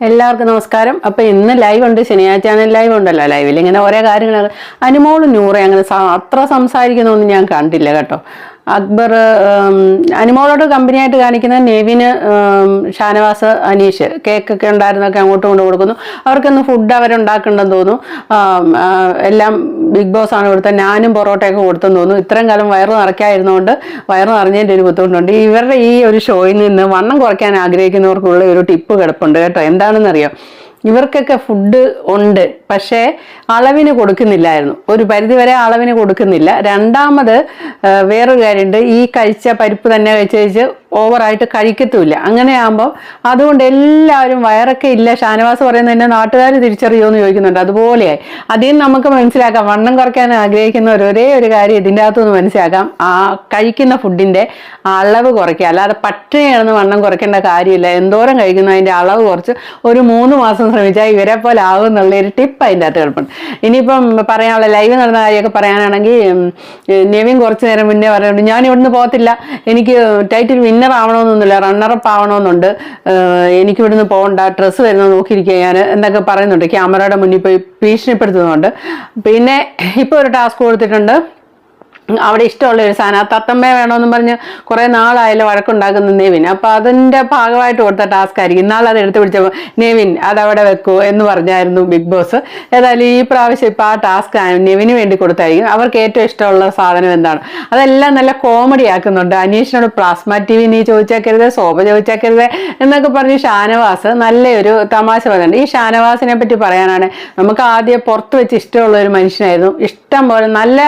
എല്ലാവർക്കും നമസ്കാരം. അപ്പൊ ഇന്ന് ലൈവ് ഉണ്ട്. ശനിയാഴ്ച ലൈവ് ഉണ്ടല്ലോ. ലൈവിൽ ഇങ്ങനെ ഓരോ കാര്യങ്ങൾ അനുമോളും നൂറെ അങ്ങനെ അത്ര സംസാരിക്കുന്നൊന്നും ഞാൻ കണ്ടില്ല കേട്ടോ. അക്ബർ അനിമോളോട് കമ്പനിയായിട്ട് കാണിക്കുന്ന നെവിന് ഷാനവാസ് അനീഷ് കേക്കൊക്കെ ഉണ്ടായിരുന്നൊക്കെ അങ്ങോട്ട് കൊണ്ട് കൊടുക്കുന്നു. അവർക്കൊന്ന് ഫുഡ് അവരുണ്ടാക്കണ്ടെന്ന് തോന്നുന്നു. എല്ലാം ബിഗ് ബോസ് ആണ് കൊടുത്തത് ഞാനും പൊറോട്ടയൊക്കെ കൊടുത്തെന്ന് തോന്നുന്നു. ഇത്രയും കാലം വയറ് നിറയ്ക്കായിരുന്നുകൊണ്ട് വയറ് നിറഞ്ഞതിന്റെ ഒരു ബുദ്ധിമുട്ടുണ്ട്. ഇവരുടെ ഈ ഒരു ഷോയിൽ നിന്ന് വണ്ണം കുറയ്ക്കാൻ ആഗ്രഹിക്കുന്നവർക്കുള്ള ഒരു ടിപ്പ് കിടപ്പുണ്ട് കേട്ടോ. എന്താണെന്നറിയാം? ഇവർക്കൊക്കെ ഫുഡ് ഉണ്ട്. പക്ഷേ അളവിന് കൊടുക്കുന്നില്ലായിരുന്നു. ഒരു പരിധിവരെ അളവിന് കൊടുക്കുന്നില്ല. രണ്ടാമത് വേറൊരു കാര്യമുണ്ട്. ഈ കഴിച്ച പരിപ്പ് തന്നെ കഴിച്ച് കഴിച്ച് ഓവറായിട്ട് കഴിക്കത്തുമില്ല. അങ്ങനെയാകുമ്പോൾ അതുകൊണ്ട് എല്ലാവരും വയറൊക്കെ ഇല്ല. ഷാനവാസ് പറയുന്നത് എന്നെ നാട്ടുകാർ തിരിച്ചറിയുമോ എന്ന് ചോദിക്കുന്നുണ്ട്. അതുപോലെയായി. അതിൽ നമുക്ക് മനസ്സിലാക്കാം. വണ്ണം കുറയ്ക്കാൻ ആഗ്രഹിക്കുന്ന ഒരേ ഒരു കാര്യം ഇതിന്റെ അകത്തുനിന്ന് മനസ്സിലാക്കാം. ആ കഴിക്കുന്ന ഫുഡിന്റെ അളവ് കുറയ്ക്കുക. അല്ലാതെ പട്ടിണി കിടന്ന് വണ്ണം കുറയ്ക്കേണ്ട കാര്യമില്ല. എന്തോരം കഴിക്കുന്നു അതിന്റെ അളവ് കുറച്ച് ഒരു മൂന്ന് മാസം ശ്രമിച്ചാൽ ഇവരെ പോലെ ആവും എന്നുള്ള ഒരു ടിപ്പ് അതിന്റെ അകത്ത് കിടപ്പുണ്ട്. ഇനിയിപ്പം പറയാനുള്ള ലൈവ് നടന്ന കാര്യമൊക്കെ പറയാനാണെങ്കിൽ നെവിൻ കുറച്ച് നേരം മുന്നേ പറയുന്നുണ്ട് ഞാൻ ഇവിടുന്ന് പോകത്തില്ല. എനിക്ക് ടൈറ്റിൽ വിന്നർ ആവണമെന്നൊന്നുമില്ല റണ്ണറപ്പ് ആവണമെന്നുണ്ട്. എനിക്ക് ഇവിടുന്ന് പോകണ്ട. ഡ്രസ്സ് വരുന്നത് നോക്കിയിരിക്കുക ഞാൻ എന്നൊക്കെ പറയുന്നുണ്ട്. ക്യാമറയുടെ മുന്നിൽ പോയി ഭീഷണിപ്പെടുത്തുന്നുണ്ട്. പിന്നെ ഇപ്പോൾ ഒരു ടാസ്ക് കൊടുത്തിട്ടുണ്ട്. അവിടെ ഇഷ്ടമുള്ള ഒരു സാധനം. തത്തമ്മ വേണമെന്ന് പറഞ്ഞ് കുറേ നാളായാലും വഴക്കുണ്ടാക്കുന്ന നെവിൻ അപ്പോൾ അതിന്റെ ഭാഗമായിട്ട് കൊടുത്ത ടാസ്ക് ആയിരിക്കും. ഇന്നാൾ അത് എടുത്ത് പിടിച്ചപ്പോൾ നെവിൻ അതവിടെ വെക്കൂ എന്ന് പറഞ്ഞായിരുന്നു ബിഗ് ബോസ്. ഏതായാലും ഈ പ്രാവശ്യം ഇപ്പോൾ ആ ടാസ്ക് നെവിന് വേണ്ടി കൊടുത്തായിരിക്കും. അവർക്ക് ഏറ്റവും ഇഷ്ടമുള്ള സാധനം എന്താണ്? അതെല്ലാം നല്ല കോമഡി ആക്കുന്നുണ്ട്. അനീഷിനോട് പ്ലാസ്മ ടി വി നീ ചോദിച്ചേക്കരുത് ശോഭ ചോദിച്ചേക്കരുത് എന്നൊക്കെ പറഞ്ഞ് ഷാനവാസ് നല്ലൊരു തമാശ പറയുന്നുണ്ട്. ഈ ഷാനവാസിനെ പറ്റി പറയാനാണ് നമുക്ക് ആദ്യം പുറത്ത് വെച്ച് ഇഷ്ടമുള്ള ഒരു മനുഷ്യനായിരുന്നു. ഇഷ്ടം പോലെ നല്ല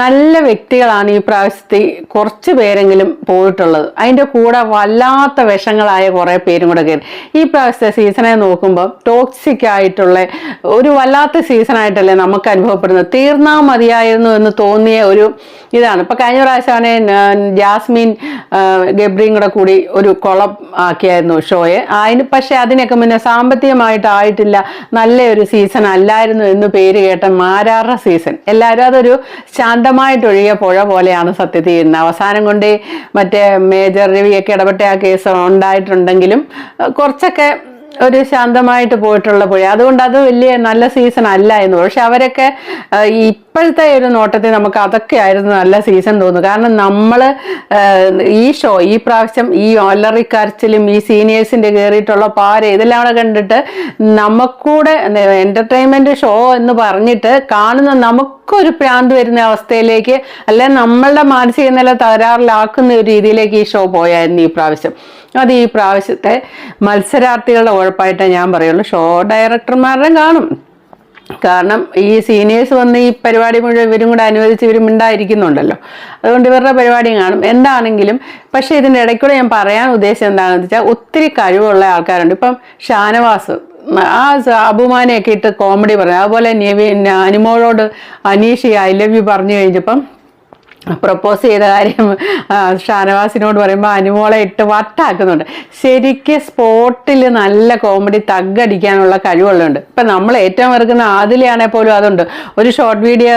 നല്ല വ്യക്തികളാണ് ഈ പ്രാവശ്യത്തെ കുറച്ച് പേരെങ്കിലും പോയിട്ടുള്ളത്. അതിന്റെ കൂടെ വല്ലാത്ത വിഷങ്ങളായ കുറേ പേരും കൂടെ കയറി ഈ പ്രാവശ്യത്തെ സീസണെ നോക്കുമ്പോൾ ടോക്സിക് ആയിട്ടുള്ള ഒരു വല്ലാത്ത സീസണായിട്ടല്ലേ നമുക്ക് അനുഭവപ്പെടുന്നത്. തീർന്നാൽ മതിയായിരുന്നു എന്ന് തോന്നിയ ഒരു ഇതാണ്. ഇപ്പം കഴിഞ്ഞ പ്രാവശ്യമാണ് ജാസ്മിൻ ഗബ്രിയും കൂടെ കൂടി ഒരു കുളം ആക്കിയായിരുന്നു ഷോയെ. അതിന് പക്ഷേ അതിനൊക്കെ മുന്നേ സാമ്പത്തികമായിട്ട് ആയിട്ടില്ല നല്ലൊരു സീസൺ അല്ലായിരുന്നു എന്ന് പേര് കേട്ട മാരാറ സീസൺ എല്ലാവരും അതൊരു ശാന്തമായിട്ട് ഒഴുകിയ പുഴ പോലെയാണ് സത്യത്തിൽ ചെയ്യുന്നത് അവസാനം കൊണ്ട് മറ്റേ മേജർ രവിയൊക്കെ ഇടപെട്ട ആ കേസ് ഉണ്ടായിട്ടുണ്ടെങ്കിലും കുറച്ചൊക്കെ ഒരു ശാന്തമായിട്ട് പോയിട്ടുള്ള പുഴ. അതുകൊണ്ട് അത് വലിയ നല്ല സീസൺ അല്ല എന്ന് പക്ഷെ അവരൊക്കെ ഇപ്പോഴത്തെ ഒരു നോട്ടത്തിൽ നമുക്ക് അതൊക്കെ ആയിരുന്നു നല്ല സീസൺ തോന്നുന്നു. കാരണം നമ്മൾ ഈ ഷോ ഈ പ്രാവശ്യം ഈ ഒല്ലറിക്കരച്ചിലും ഈ സീനിയേഴ്സിന്റെ കയറിയിട്ടുള്ള പാര ഇതെല്ലാം കൂടെ കണ്ടിട്ട് നമുക്കൂടെ എന്റർടൈൻമെന്റ് ഷോ എന്ന് പറഞ്ഞിട്ട് കാണുന്ന നമുക്കൊരു പ്രാന്ത് വരുന്ന അവസ്ഥയിലേക്ക് അല്ലെ നമ്മളുടെ മാനസിക നില തകരാറിലാക്കുന്ന ഒരു രീതിയിലേക്ക് ഈ ഷോ പോയായിരുന്നു ഈ പ്രാവശ്യം. അത് ഈ പ്രാവശ്യത്തെ മത്സരാർത്ഥികളുടെ ഉഴപ്പായിട്ടേ ഞാൻ പറയുള്ളൂ. ഷോ ഡയറക്ടർമാരുടെ കാണും. കാരണം ഈ സീനിയേഴ്സ് വന്ന് ഈ പരിപാടി മുഴുവൻ ഇവരും കൂടെ അനുവദിച്ച് ഇവരും ഉണ്ടായിരിക്കുന്നുണ്ടല്ലോ. അതുകൊണ്ട് ഇവരുടെ പരിപാടി കാണും. എന്താണെങ്കിലും പക്ഷേ ഇതിന്റെ ഇടയ്ക്കൂടെ ഞാൻ പറയാൻ ഉദ്ദേശം എന്താണെന്ന് വെച്ചാൽ ഒത്തിരി കഴിവുള്ള ആൾക്കാരുണ്ട്. ഇപ്പം ഷാനവാസ് ആ അഭിമാനമൊക്കെ ഇട്ട് കോമഡി പറഞ്ഞു അതുപോലെ നിവിൻ അനുമോളോട് അനീഷ് ഐ ലവ് യു പറഞ്ഞു കഴിഞ്ഞപ്പം പ്രപ്പോസ് ചെയ്ത കാര്യം ഷാനവാസിനോട് പറയുമ്പോൾ അനുമോളെ ഇട്ട് വട്ടാക്കുന്നുണ്ട്. ശരിക്കും സ്പോട്ടിൽ നല്ല കോമഡി തഗ്ഗടിക്കാനുള്ള കഴിവുള്ളതുണ്ട്. ഇപ്പം നമ്മൾ ഏറ്റവും വെറുക്കുന്ന ആദിലയാണെങ്കിൽ പോലും അതുണ്ട്. ഒരു ഷോർട്ട് വീഡിയോ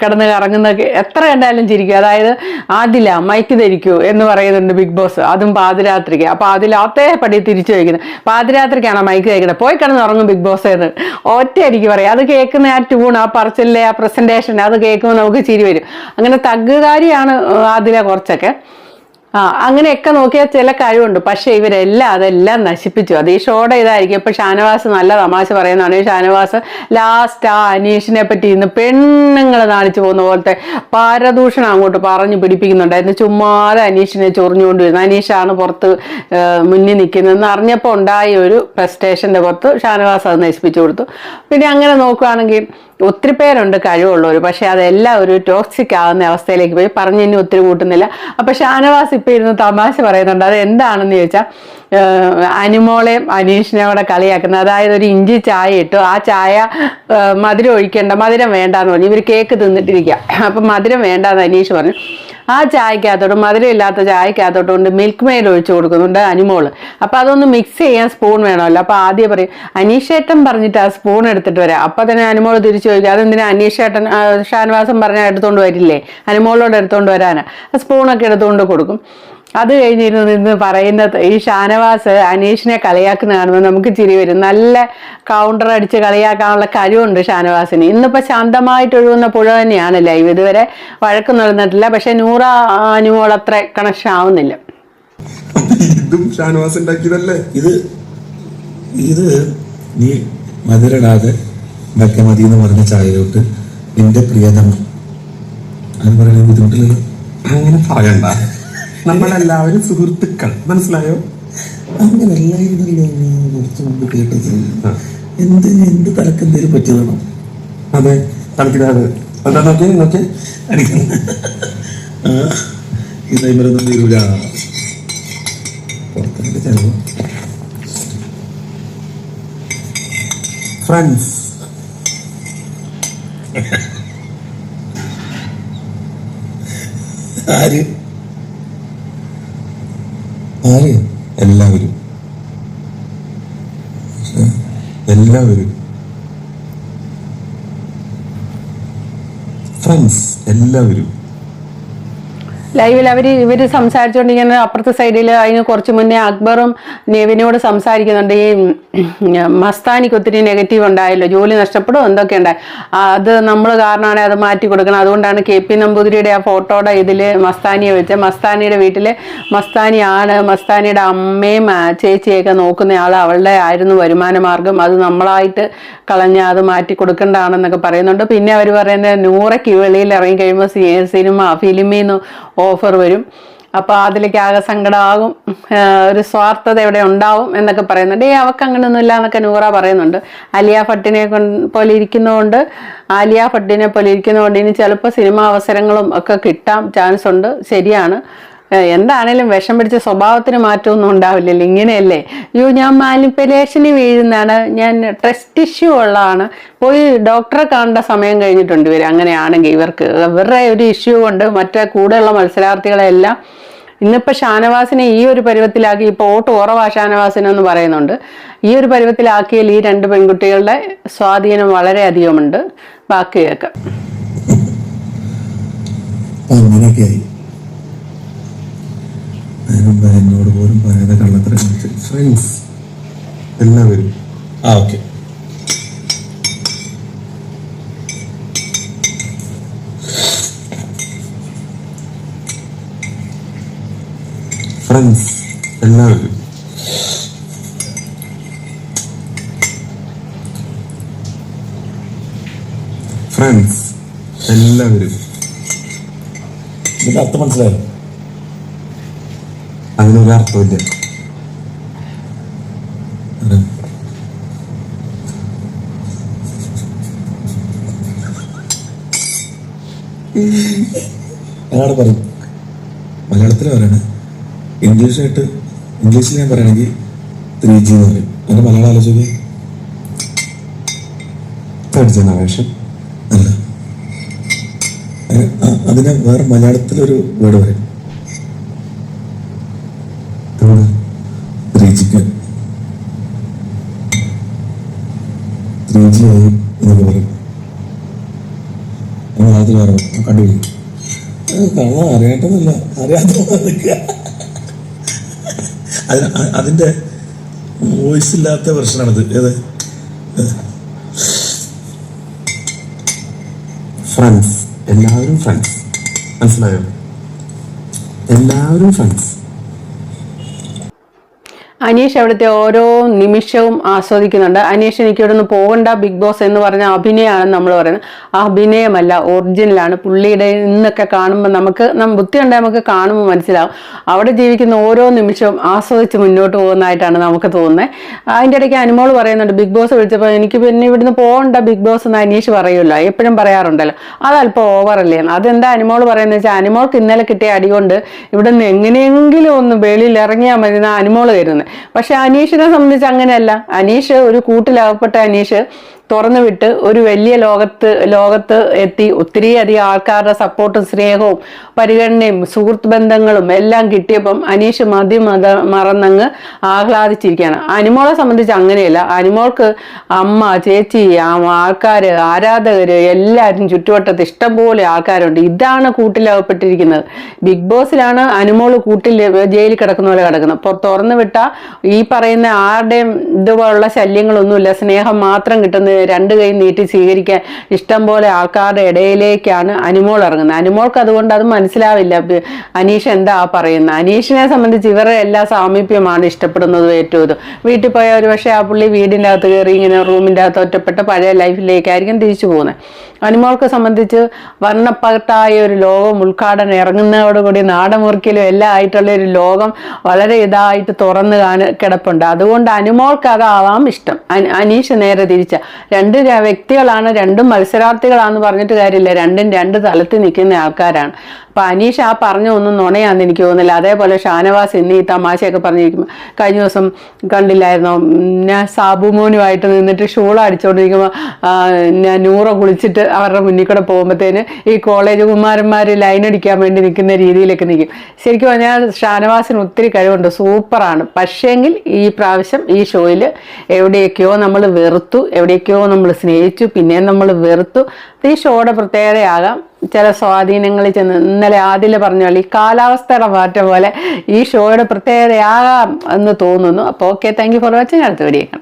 കിടന്ന് കറങ്ങുന്ന എത്ര കണ്ടാലും ചിരിക്കും. അതായത് ആദില മൈക്ക് ധരിക്കൂ എന്ന് പറയുന്നുണ്ട് ബിഗ് ബോസ്. അതും പാതിരാത്രിക്ക്. അപ്പോൾ അതിൽ അത്തേ പടി തിരിച്ചു വയ്ക്കുന്നത് പാതിരാത്രിക്കാണ് മൈക്ക് ധരിക്കുന്നത് പോയി കിടന്ന് ഉറങ്ങും ബിഗ് ബോസ് എന്ന്. ഒറ്റയടിക്ക് പറയും. അത് കേൾക്കുന്ന ആ ട്യൂൺ ആ പറച്ചിലെ ആ പ്രസന്റേഷൻ അത് കേൾക്കുമ്പോൾ നമുക്ക് ചിരി വരും. അങ്ങനെ തഗ്ഗുകാരിയാണ് അതിലെ കുറച്ചൊക്കെ. ആ അങ്ങനെയൊക്കെ നോക്കിയാൽ ചില കഴിവുണ്ട്. പക്ഷെ ഇവരെല്ലാം അതെല്ലാം നശിപ്പിച്ചു. അത് ഈ ഷോടെ ഇതായിരിക്കും. ഇപ്പൊ ഷാനവാസ് നല്ല തമാശ പറയുന്നതാണ്. ഈ ഷാനവാസ് ലാസ്റ്റ് ആ അനീഷിനെ പറ്റി ഇന്ന് പെണ്ണുങ്ങൾ നാണിച്ചു പോകുന്ന പോലത്തെ പാരദൂഷണം അങ്ങോട്ട് പറഞ്ഞു പിടിപ്പിക്കുന്നുണ്ടായിരുന്നു. ചുമ്മാതെ അനീഷിനെ ചൊറിഞ്ഞുകൊണ്ട് വരുന്നു അനീഷാണ് പുറത്ത് മുന്നിൽ നിൽക്കുന്നതെന്ന് അറിഞ്ഞപ്പോൾ ഉണ്ടായ ഒരു പ്രസ്റ്റേഷന്റെ പുറത്ത് ഷാനവാസ് അത് നശിപ്പിച്ചു കൊടുത്തു. പിന്നെ അങ്ങനെ നോക്കുകയാണെങ്കിൽ ഒത്തിരി പേരുണ്ട് കഴിവുള്ളവർ പക്ഷേ അതെല്ലാം ഒരു ടോക്സിക് ആകുന്ന അവസ്ഥയിലേക്ക് പോയി. പറഞ്ഞു ഇനി ഒത്തിരി കൂട്ടുന്നില്ല. അപ്പം ഷാനവാസ് ഇപ്പം ഇരുന്ന് തമാശ പറയുന്നുണ്ട്. അത് എന്താണെന്ന് ചോദിച്ചാൽ അനുമോളെയും അനീഷിനെ കൂടെ കളിയാക്കുന്നത്. അതായത് ഒരു ഇഞ്ചി ചായ ഇട്ടു. ആ ചായ മധുരം ഒഴിക്കേണ്ട മധുരം വേണ്ടാന്ന് പറഞ്ഞു. ഇവർ കേക്ക് തിന്നിട്ടിരിക്കുക അപ്പം മധുരം വേണ്ടാന്ന് അനീഷ് പറഞ്ഞു. ആ ചായക്കകത്തോട്ട് മധുരം ഇല്ലാത്ത ചായക്കകത്തോട്ട് കൊണ്ട് മിൽക്ക് മെയിൽ ഒഴിച്ചു കൊടുക്കുന്നുണ്ട് അനുമോൾ അപ്പം അതൊന്ന് മിക്സ് ചെയ്യാൻ സ്പൂൺ വേണമല്ലോ. അപ്പോൾ ആദ്യം പറയും അനീഷേട്ടൻ പറഞ്ഞിട്ട് ആ സ്പൂൺ എടുത്തിട്ട് വരാം. അപ്പോൾ തന്നെ അനുമോൾ തിരിച്ചു ചോദിക്കും അതെന്തിനാ അനീഷേട്ടൻ ഷാൻവാസം പറഞ്ഞാൽ എടുത്തുകൊണ്ട് വരില്ലേ? അനുമോളോട് എടുത്തുകൊണ്ട് വരാനാ. സ്പൂണൊക്കെ എടുത്തുകൊണ്ട് കൊടുക്കും. അത് കഴിഞ്ഞിരുന്നു നിന്ന് പറയുന്നത് ഈ ഷാനവാസ് അനീഷിനെ കളിയാക്കുന്ന കാണുമ്പോൾ നമുക്ക് ചിരി വരും. നല്ല കൗണ്ടർ അടിച്ച് കളിയാക്കാനുള്ള കഴിവുണ്ട് ഷാനവാസിന്. ഇന്നിപ്പോൾ ശാന്തമായിട്ട് ഒഴുകുന്ന പുഴ തന്നെയാണ് ലൈവ് ഇതുവരെ വഴക്ക് നടന്നിട്ടില്ല. പക്ഷെ നൂറ അനുമോൾ അത്ര കണക്ഷൻ ആവുന്നില്ല. ഇതും ഷാനവാസ് ഉണ്ടാക്കിയതല്ലേ? ഇത് ഇത് നീ മധുരടാതെ മതി എന്ന് പറഞ്ഞ ചായയിലോട്ട് നിന്റെ പ്രിയതമ. അത് പറയുന്നത് ബുദ്ധിമുട്ടില്ലല്ലോ. അങ്ങനെ പറയണ്ട. നമ്മളെല്ലാവരും സുഹൃത്തുക്കൾ. മനസ്സിലായോ? അങ്ങനെ അല്ലായിരുന്നല്ലോ നീ കുറച്ച് മുമ്പ് കേട്ടത്. എന്ത് എന്ത് തലക്ക് എന്തേലും പറ്റിയതാണോ? അതെ തണുപ്പിടാതെ എന്താ നോക്കി ഈ നൈമരൊന്നും ചെലവ് ഫ്രണ്ട്സ് ആര്? ആര്? എല്ലാവരും. എല്ലാവരും. ഫ്രണ്ട്സ് എല്ലാവരും. ലൈവിൽ അവർ ഇവർ സംസാരിച്ചുകൊണ്ടിരിക്കുന്ന അപ്പുറത്തെ സൈഡിൽ അതിന് കുറച്ച് മുന്നേ അക്ബറും നെവിനോട് സംസാരിക്കുന്നുണ്ട്. ഈ മസ്താനിക്ക് ഒത്തിരി നെഗറ്റീവ് ഉണ്ടായല്ലോ. ജോലി നഷ്ടപ്പെടും എന്തൊക്കെ ഉണ്ടായി? അത് നമ്മൾ കാരണമാണ് അത് മാറ്റി കൊടുക്കണം അതുകൊണ്ടാണ് കെ പി നമ്പൂതിരിയുടെ ആ ഫോട്ടോയുടെ ഇതിൽ മസ്താനിയെ വെച്ച്. മസ്താനിയുടെ വീട്ടിൽ മസ്താനിയാണ് മസ്താനിയുടെ അമ്മയും ചേച്ചിയൊക്കെ നോക്കുന്ന ആൾ അവളുടെ ആയിരുന്നു വരുമാന മാർഗം അത് നമ്മളായിട്ട് കളഞ്ഞ് അത് മാറ്റി കൊടുക്കേണ്ടതാണെന്നൊക്കെ പറയുന്നുണ്ട്. പിന്നെ അവർ പറയുന്നത് നൂറയ്ക്ക് വെളിയിൽ ഇറങ്ങി കഴിയുമ്പോൾ സിനിമ ഫിലിമിൽ നിന്ന് ഓഫർ വരും. അപ്പോൾ അതിലേക്ക് ആകെ സങ്കടമാകും. ഒരു സ്വാർത്ഥത ഇവിടെ ഉണ്ടാവും എന്നൊക്കെ പറയുന്നുണ്ട്. ഏ അവക്ക് അങ്ങനെയൊന്നും ഇല്ല എന്നൊക്കെ നൂറ പറയുന്നുണ്ട്. ആലിയ ഭട്ടിനെ പോലെ ഇരിക്കുന്നതുകൊണ്ട് ആലിയ ഭട്ടിനെ പോലെ ഇരിക്കുന്നതുകൊണ്ട് ഇനി ചിലപ്പോൾ സിനിമ അവസരങ്ങളും ഒക്കെ കിട്ടാം. ചാൻസ് ഉണ്ട് ശരിയാണ്. എന്താണേലും വിഷം പിടിച്ച സ്വഭാവത്തിന് മാറ്റമൊന്നും ഉണ്ടാവില്ലല്ലോ. ഇങ്ങനെയല്ലേ? അയ്യോ ഞാൻ മാനിപ്പുലേഷന് വീഴുന്നതാണ്. ഞാൻ ട്രസ്റ്റ് ഇഷ്യൂ ഉള്ളതാണ്. പോയി ഡോക്ടറെ കാണേണ്ട സമയം കഴിഞ്ഞിട്ടുണ്ട് ഇവർ അങ്ങനെയാണെങ്കിൽ ഇവർക്ക് ഇവരുടെ ഒരു ഇഷ്യൂ കൊണ്ട് മറ്റേ കൂടെയുള്ള മത്സരാർത്ഥികളെല്ലാം ഇന്നിപ്പോൾ ഷാനവാസിനെ ഈ ഒരു പരുവത്തിലാക്കി ഇപ്പോൾ ഓട്ട് കുറവാ ഷാനവാസിനെന്ന് പറയുന്നുണ്ട്. ഈ ഒരു പരുവത്തിലാക്കിയാൽ ഈ രണ്ട് പെൺകുട്ടികളുടെ സ്വാധീനം വളരെയധികമുണ്ട്. ബാക്കി കേൾക്കാം അപ്പൊ അങ്ങനെയൊക്കെ ആയി അതിനുമ്പ് എന്നോട് പോലും പറയാതെ കള്ളത്തരം കാണിച്ചു ഫ്രണ്ട്സ് എല്ലാവരും ആ ഓക്കെ. ഫ്രണ്ട്സ് എല്ലാവരും ഫ്രണ്ട്സ് എല്ലാവരും ഇതിന്റെ അർത്ഥം മനസ്സിലായോ? അതിനൊരു ഞാനവിടെ പറയും. മലയാളത്തിൽ പറയണേ. ഇംഗ്ലീഷായിട്ട് ഇംഗ്ലീഷിൽ ഞാൻ പറയുകയാണെങ്കിൽ ത്രീ ജി എന്ന് പറയും. അങ്ങനെ മലയാളം ആലോചിക്കുക തേർഡ് ജനറേഷൻ അല്ല. അതിന് വേറെ മലയാളത്തിലൊരു വേർഡ് പറയും. ത്രീ ജിക്ക് ത്രീ ജി ആയി എന്നൊക്കെ പറയും. വേറെ കള്ളം അറിയാട്ടൊന്നുമില്ല അറിയാത്ത അതിന് അ- അതിന്റെ വോയിസ് ഇല്ലാത്ത പ്രശ്നമാണിത്. ഏത്? ഫ്രണ്ട്സ് എല്ലാവരും ഫ്രണ്ട്സ് മനസ്സിലായോ? എല്ലാവരും ഫ്രണ്ട്സ് അനീഷ് അവിടുത്തെ ഓരോ നിമിഷവും ആസ്വദിക്കുന്നുണ്ട്. അനീഷ് എനിക്ക് ഇവിടെ നിന്ന് പോകണ്ട ബിഗ് ബോസ് എന്ന് പറഞ്ഞ അഭിനയമാണെന്ന് നമ്മൾ പറയുന്നത്. ആ അഭിനയമല്ല ഒറിജിനലാണ്. പുള്ളിയുടെ നിന്നൊക്കെ കാണുമ്പോൾ നമുക്ക് ബുദ്ധി ഉണ്ടെങ്കിൽ നമുക്ക് കാണുമ്പോൾ മനസ്സിലാവും. അവിടെ ജീവിക്കുന്ന ഓരോ നിമിഷവും ആസ്വദിച്ച് മുന്നോട്ട് പോകുന്നതായിട്ടാണ് നമുക്ക് തോന്നുന്നത് അതിന്റെ ഇടയ്ക്ക് അനുമോൾ പറയുന്നുണ്ട് ബിഗ് ബോസ് വിളിച്ചപ്പോൾ എനിക്ക് പിന്നെ ഇവിടുന്ന് പോകണ്ട ബിഗ് ബോസ് എന്ന് അനീഷ് പറയുമല്ലോ എപ്പോഴും പറയാറുണ്ടല്ലോ. അതല്പം ഓവറല്ലേ അതെന്താ അനുമോൾ പറയുന്നത് വെച്ചാൽ അനുമോൾക്ക് ഇന്നലെ കിട്ടിയ അടികൊണ്ട് ഇവിടെ നിന്ന് എങ്ങനെയെങ്കിലും ഒന്ന് വെളിയിൽ ഇറങ്ങിയാൽ മതി എന്നാണ് അനുമോൾ കരുതുന്നത് പക്ഷെ അനീഷിനെ സംബന്ധിച്ച് അങ്ങനെയല്ല. അനീഷ് ഒരു കൂട്ടിലകപ്പെട്ട അനീഷ് തുറന്നു വിട്ട് ഒരു വലിയ ലോകത്ത് ലോകത്ത് എത്തി ഒത്തിരിയധികം ആൾക്കാരുടെ സപ്പോർട്ടും സ്നേഹവും പരിഗണനയും സുഹൃത്ത് ബന്ധങ്ങളും എല്ലാം കിട്ടിയപ്പം അനീഷ് മതി മത മറന്നങ്ങ് ആഹ്ലാദിച്ചിരിക്കുകയാണ്. അനിമോളെ സംബന്ധിച്ച് അങ്ങനെയല്ല. അനിമോൾക്ക് അമ്മ ചേച്ചി ആൾക്കാർ ആരാധകർ എല്ലാവരും ചുറ്റുവട്ടത്ത് ഇഷ്ടംപോലെ ആൾക്കാരുണ്ട്. ഇതാണ് കൂട്ടിലകപ്പെട്ടിരിക്കുന്നത് ബിഗ് ബോസിലാണ് അനിമോൾ കൂട്ടിൽ ജയിലിൽ കിടക്കുന്ന പോലെ കിടക്കുന്നത്. തുറന്നു വിട്ട ഈ പറയുന്ന ആരുടെയും ഇതുപോലുള്ള ശല്യങ്ങളൊന്നുമില്ല. സ്നേഹം മാത്രം കിട്ടുന്ന രണ്ട് കൈ നീട്ടി സ്വീകരിക്കാൻ ഇഷ്ടം പോലെ ആൾക്കാരുടെ ഇടയിലേക്കാണ് അനുമോൾ ഇറങ്ങുന്നത്. അനുമോൾക്ക് അതുകൊണ്ട് അത് മനസ്സിലാവില്ല. അനീഷ് എന്താ പറയുന്നത്? അനീഷിനെ സംബന്ധിച്ച് ഇവരുടെ എല്ലാ സാമീപ്യമാണ് ഇഷ്ടപ്പെടുന്നത് ഏറ്റവും ഇത്. വീട്ടിൽ പോയ ഒരു പക്ഷേ ആ പുള്ളി വീടിന്റെ അകത്ത് കയറി ഇങ്ങനെ റൂമിന്റെ അകത്ത് ഒറ്റപ്പെട്ട പഴയ ലൈഫിലേക്കായിരിക്കും തിരിച്ചു പോകുന്നത്. അനുമോൾക്ക് സംബന്ധിച്ച് വർണപ്പകട്ടായ ഒരു ലോകം ഉദ്ഘാടനം ഇറങ്ങുന്നതോടുകൂടി നാടമുറിക്കലും എല്ലാം ആയിട്ടുള്ള ഒരു ലോകം വളരെ ഇതായിട്ട് തുറന്ന് കിടപ്പുണ്ട്. അതുകൊണ്ട് അനുമോൾക്ക് അതാവാം ഇഷ്ടം. അന- അനീഷ് നേരെ തിരിച്ച. രണ്ട് വ്യക്തികളാണ് രണ്ടും മത്സരാർത്ഥികളാണെന്ന് പറഞ്ഞിട്ട് കാര്യമില്ല. രണ്ടും രണ്ട് തലത്ത് നിൽക്കുന്ന ആൾക്കാരാണ്. അപ്പൊ അനീഷ് ആ പറഞ്ഞു ഒന്നും നുണയാന്ന് എനിക്ക് തോന്നുന്നില്ല. അതേപോലെ ഷാനവാസ് ഇന്ന് ഈ തമാശയൊക്കെ പറഞ്ഞിരിക്കുമ്പോൾ കഴിഞ്ഞ ദിവസം കണ്ടില്ലായിരുന്നു? ഞാൻ സാബുമോനുമായിട്ട് നിന്നിട്ട് ഷൂള അടിച്ചുകൊണ്ടിരിക്കുമ്പോൾ ഞാൻ നൂറ കുളിച്ചിട്ട് അവരുടെ മുന്നിൽ കൂടെ പോകുമ്പോഴത്തേന് ഈ കോളേജ് കുമാരന്മാർ ലൈൻ അടിക്കാൻ വേണ്ടി നിൽക്കുന്ന രീതിയിലൊക്കെ നിൽക്കും. ശരിക്കും പറഞ്ഞാൽ ഷാനവാസിന് ഒത്തിരി കഴിവുണ്ട്. സൂപ്പറാണ്. പക്ഷേങ്കിൽ ഈ പ്രാവശ്യം ഈ ഷോയിൽ എവിടെയൊക്കെയോ നമ്മൾ വെറുത്തു എവിടെയൊക്കെയോ നമ്മൾ സ്നേഹിച്ചു പിന്നെ നമ്മൾ വെറുത്തു. ഈ ഷോയുടെ പ്രത്യേകതയാകാം. ചില സ്വാധീനങ്ങളിൽ ചെന്ന് ഇന്നലെ ആദ്യം പറഞ്ഞ പോലെ ഈ കാലാവസ്ഥയുടെ മാറ്റം പോലെ ഈ ഷോയുടെ പ്രത്യേകതയാകാം എന്ന് തോന്നുന്നു. അപ്പോൾ okay thank you for watching അടുത്ത വീഡിയോ